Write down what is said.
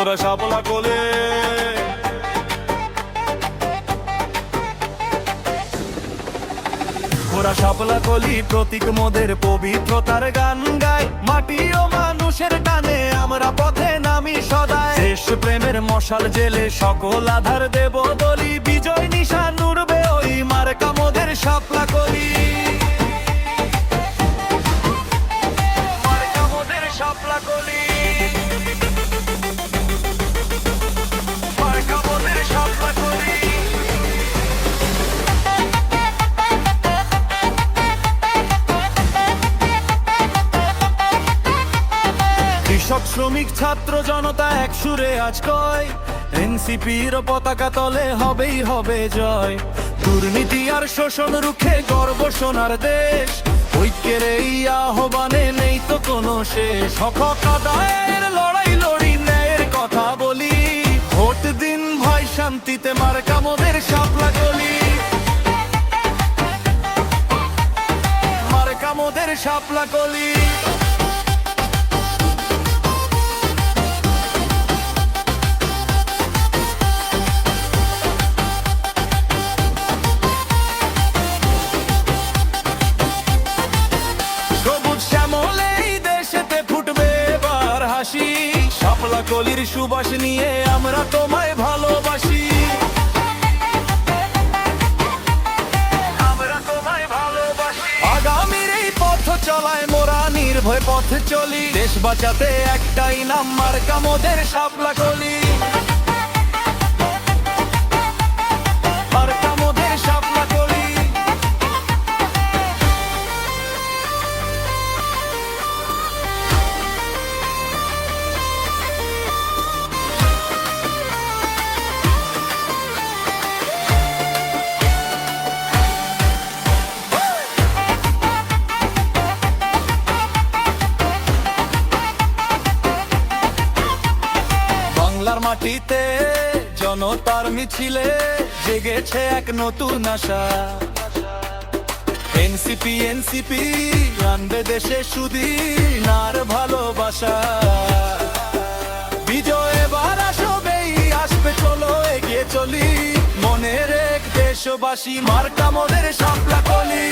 ওরা সাপলা কোলে। ওরা সাপলা কলি, প্রতীক মোদের পবিত্রতার গান গায়। মাটি ও মানুষের টানে আমরা পথে নামি সদায়। দেশ প্রেমের মশাল জেলে সকল আধার দেব দলি বিজয় নিশান কৃষক, শ্রমিক, ছাত্র, জনতা এক সুরে আজ কয়। এনসিপির পতাকা তলে হবেই হবে জয়। দুর্নীতি আর শোষণ রুখে গর্ব সোনার দেশ। ঐক্যের এই আহ্বানে নেই তো কোনো শেষ। হক আদায়ের লড়াই, লড়ি, ন্যায়ের কথা বলি। ভোট দিন ভাই শান্তিতে মার্কা মোদের সাপলা গলি। মার্কা মোদের সাপলা গলি। কলির সুবাস নিয়ে আমরা তোমায় ভালোবাসি। আগামীর এই পথ মোরা নির্ভয় পথে চলি। দেশ বাঁচাতে একটাই নাম, মার্কা মোদের শাপলা কলি। বাংলার মাটিতে জনতার মিছিলে জেগেছে এক নতুন আশা। এনসিপি এনসিপি, আনবে দেশে সুদিনার ভালোবাসা। বিজয় এবার আসবেই, আসবে, চলো, এগিয়ে চলি। মনের এক দেশবাসী, মার্কা মোদের সাপলা কলি।